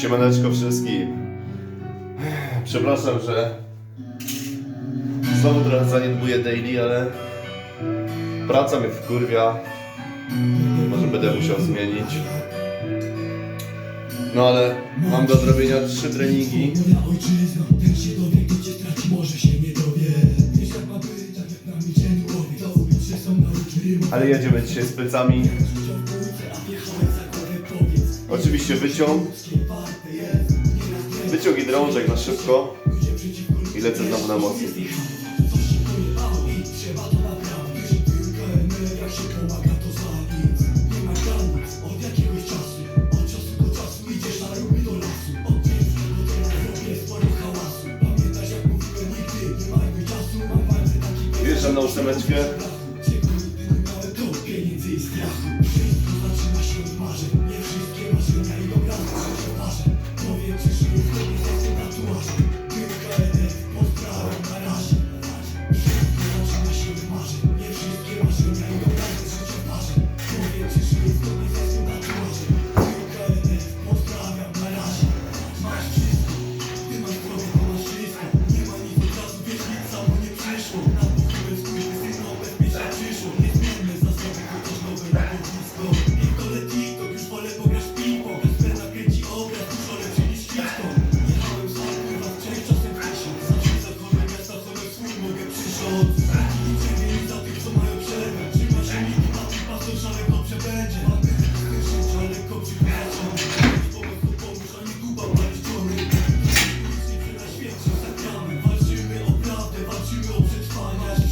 Siemaneczko wszystkim. Przepraszam, że znowu trochę zaniedbuję daily, ale praca mnie wkurwia. Może będę musiał zmienić. No ale mam do zrobienia trzy treningi. Ale jedziemy dzisiaj z plecami. Oczywiście wyciąg. Warte jest, Wyciąg i drążek na szybko. I lecę znowu na mocy. coś się pojebało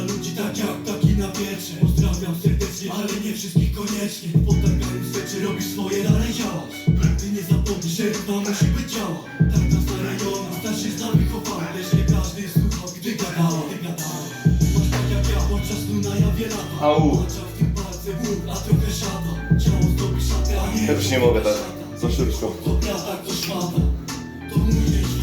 dla ludzi, tak jak taki na wietrze. Pozdrawiam serdecznie, ale nie wszystkich koniecznie. Po targaniu sveczy robisz swoje, dalej działasz. Ty nie zapomnij, że równa musi być ciała Tak na stare rejony, starszyzna wychowana Lecz nie każdy słuchał, gdy gadała, gdy gadała. Masz tak jak ja, podczas snu na jawie lata. Włącza w tym palce ból, a trochę szata. Ciało zdobi szatę, a nie Ja już nie mogę tak, za szybko. Dobra, tak to szmata. To mój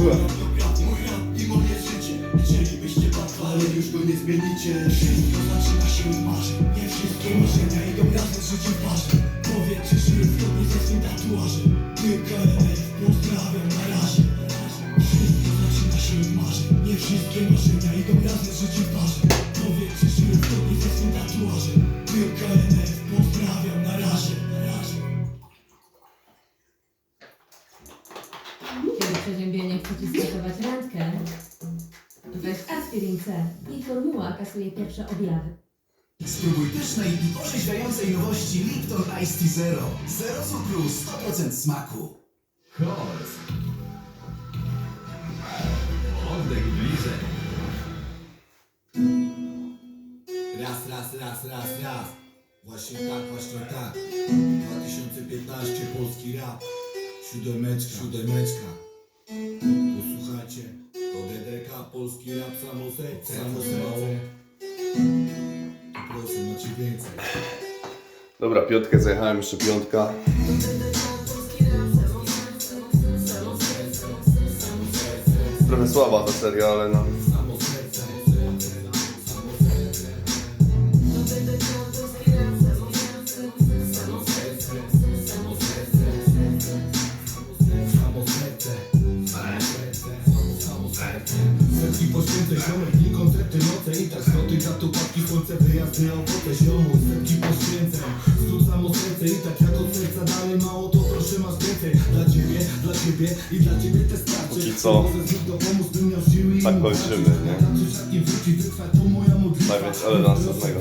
mój rap, i moje życie. Chcielibyście bardzo, ale już go nie zmienicie. Wszystko zaczyna się od marzeń Nie wszystkie marzenia idą razem z życiem w parze. Ci, że jest zgodnie ze swym tatuażem. Tylko LF, pozdrawiam na razie. Wszystko zaczyna się od marzeń Nie wszystkie marzenia idą razem z życiem w parze. Ci, że jest zgodnie ze swym tatuażem ci stosować randkę, weź aspirin C. I formuła kasuje pierwsze objawy. Spróbuj pysznej i orzeźwiającej nowości Lipton Ice Tea Zero. Zero cukru, 100% smaku. Chodź. Oddech bliżej. Raz, raz, raz, raz, raz. Właśnie tak, właśnie tak. 2015 polski rap. Siódemeczka, siódemeczka. Polski rap, samo serce, samo serce. Proszę, macie więcej. Dobra, piątkę zajechałem, jeszcze piątka. Trochę słaba ta seria, ale no. Skoty, tatuapki, słońce, wyjazdy, owoce, ziomu Setki poświęcę, stód samo serce i tak jak od serca dalej. Mało to proszę masz więcej. Dla ciebie, dla ciebie i dla ciebie te starczy Póki co, tak kończymy, nie? Modlitwa. Tak więc, ale następnego.